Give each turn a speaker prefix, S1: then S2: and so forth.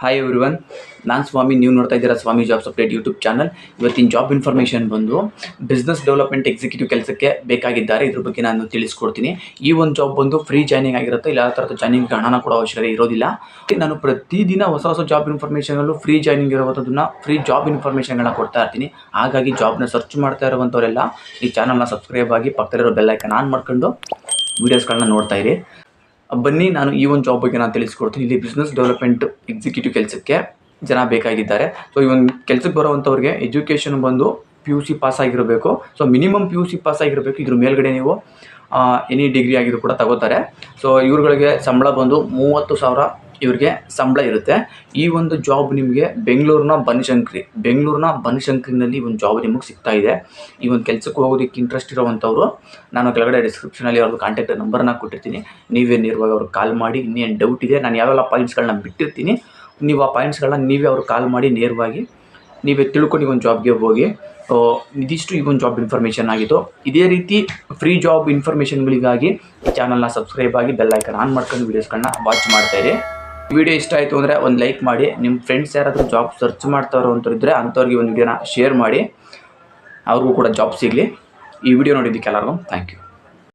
S1: Hi every one ನಾನು ಸ್ವಾಮಿ, ನೀವು ನೋಡ್ತಾ ಇದ್ದೀರಾ ಸ್ವಾಮಿ ಜಾಬ್ಸ್ ಅಪ್ಡೇಟ್ ಯೂಟ್ಯೂಬ್ ಚಾನಲ್ ಇವತ್ತಿನ ಜಾಬ್ ಇನ್ಫಾರ್ಮೇಷನ್ ಬಂದು ಬಿಸ್ನೆಸ್ ಡೆವಲಪ್ಮೆಂಟ್ ಎಕ್ಸಿಕ್ಯೂಟಿವ್ ಕೆಲಸಕ್ಕೆ ಬೇಕಾಗಿದ್ದಾರೆ. ಇದ್ರ ಬಗ್ಗೆ ನಾನು ತಿಳಿಸ್ಕೊಡ್ತೀನಿ. ಈ ಒಂದು ಜಾಬ್ ಬಂದು ಫ್ರೀ ಜಾಯ್ನಿಂಗ್ ಆಗಿರುತ್ತೆ. ಇಲ್ಲ ಯಾವ ಥರದ ಜಾಯ್ನಿಂಗ್ ಹಣನ ಕೂಡ ಅವಶ್ಯಕತೆ ಇರೋದಿಲ್ಲ. ನಾನು ಪ್ರತಿದಿನ ಹೊಸ ಹೊಸ ಜಾಬ್ ಇನ್ಫಾರ್ಮೇಷನಲ್ಲೂ ಫ್ರೀ ಜಾಯ್ನಿಂಗ್ ಇರುವಂಥದ್ದನ್ನು ಫ್ರೀ ಜಾಬ್ ಇನ್ಫಾರ್ಮೇಷನ್ಗಳನ್ನ ಕೊಡ್ತಾ ಇರ್ತೀನಿ. ಹಾಗಾಗಿ ಜಾಬ್ನ ಸರ್ಚ್ ಮಾಡ್ತಾ ಇರುವಂಥವರೆಲ್ಲ ಈ ಚಾನಲ್ನ ಸಬ್ಸ್ಕ್ರೈಬ್ ಆಗಿ ಪಕ್ಕದಲ್ಲಿರೋ ಬೆಲ್ಲೈಕನ್ ಆನ್ ಮಾಡ್ಕೊಂಡು ವೀಡಿಯೋಸ್ಗಳನ್ನ ನೋಡ್ತಾ ಇರಿ. ಬನ್ನಿ, ನಾನು ಈ ಒಂದು ಜಾಬ್ ಬಗ್ಗೆ ನಾನು ತಿಳಿಸ್ಕೊಡ್ತೀನಿ. ಇಲ್ಲಿ ಬಿಸ್ನೆಸ್ ಡೆವಲಪ್ಮೆಂಟ್ ಎಕ್ಸಿಕ್ಯೂಟಿವ್ ಕೆಲಸಕ್ಕೆ ಜನ ಬೇಕಾಗಿದ್ದಾರೆ. ಸೊ ಈ ಒಂದು ಕೆಲಸಕ್ಕೆ ಬರುವಂಥವ್ರಿಗೆ ಎಜುಕೇಷನ್ ಬಂದು ಪಿ ಯು ಸಿ ಪಾಸ್ ಆಗಿರಬೇಕು. So minimum P U C pass ಆಗಿರಬೇಕು. ಇದ್ರ ಮೇಲ್ಗಡೆ ನೀವು ಎನಿ ಡಿಗ್ರಿ ಆಗಿದ್ರು ಕೂಡ ತಗೋತಾರೆ. ಸೊ ಇವ್ರುಗಳಿಗೆ ಸಂಬಳ ಬಂದು ಮೂವತ್ತು ಸಾವಿರ ಇವ್ರಿಗೆ ಸಂಬಳ ಇರುತ್ತೆ. ಈ ಒಂದು ಜಾಬ್ ನಿಮಗೆ ಬೆಂಗಳೂರಿನ ಬನಶಂಕರಿ, ಬೆಂಗಳೂರಿನ ಬನಶಂಕರಿನಲ್ಲಿ ಒಂದು ಜಾಬ್ ನಿಮಗೆ ಸಿಗ್ತಾ ಇದೆ. ಈ ಒಂದು ಕೆಲಸಕ್ಕೆ ಹೋಗೋದಕ್ಕೆ ಇಂಟ್ರೆಸ್ಟ್ ಇರೋವಂಥವ್ರು, ನಾನು ಕೆಳಗಡೆ ಡಿಸ್ಕ್ರಿಪ್ಷನಲ್ಲಿ ಅವ್ರದ್ದು ಕಾಂಟ್ಯಾಕ್ಟ್ ನಂಬರ್ನ ಕೊಟ್ಟಿರ್ತೀನಿ. ನೀವೇ ನೇರವಾಗಿ ಅವ್ರಿಗೆ ಕಾಲ್ ಮಾಡಿ, ಇನ್ನೇನು ಡೌಟ್ ಇದೆ, ನಾನು ಯಾವೆಲ್ಲ ಪಾಯಿಂಟ್ಸ್ಗಳನ್ನ ಬಿಟ್ಟಿರ್ತೀನಿ. ನೀವು ಆ ಪಾಯಿಂಟ್ಸ್ಗಳನ್ನ ನೀವೇ ಅವ್ರಿಗೆ ಕಾಲ್ ಮಾಡಿ ನೇರವಾಗಿ ನೀವೇ ತಿಳ್ಕೊಂಡು ಈ ಒಂದು ಜಾಬ್ಗೆ ಹೋಗಿ ಇದಿಷ್ಟು ಈ ಒಂದು ಜಾಬ್ ಇನ್ಫಾರ್ಮೇಷನ್ ಆಗಿತ್ತು ಇದೇ ರೀತಿ ಫ್ರೀ ಜಾಬ್ ಇನ್ಫಾರ್ಮೇಷನ್ಗಳಿಗಾಗಿ ಚಾನಲ್ನ ಸಬ್ಸ್ಕ್ರೈಬ್ ಆಗಿ ಬೆಲ್ ಐಕನ್ ಆನ್ ಮಾಡ್ಕೊಂಡು ವೀಡಿಯೋಸ್ಗಳನ್ನ ವಾಚ್ ಮಾಡ್ತಾ ಇರಿ. ವಿಡಿಯೋ ಇಷ್ಟ ಆಯಿತು ಅಂದರೆ ಒಂದು ಲೈಕ್ ಮಾಡಿ ನಿಮ್ಮ ಫ್ರೆಂಡ್ಸ್ ಯಾರಾದರೂ ಜಾಬ್ ಸರ್ಚ್ ಮಾಡ್ತಾರೋ ಅಂತಿದ್ರೆ ಅಂಥವ್ರಿಗೆ ಒಂದು ವಿಡಿಯೋನ ಶೇರ್ ಮಾಡಿ, ಅವ್ರಿಗೂ ಕೂಡ ಜಾಬ್ ಸಿಗಲಿ. ಈ ವಿಡಿಯೋ ನೋಡಿದ್ದಕ್ಕೆ ಎಲ್ಲರಿಗೂ ಥ್ಯಾಂಕ್ ಯು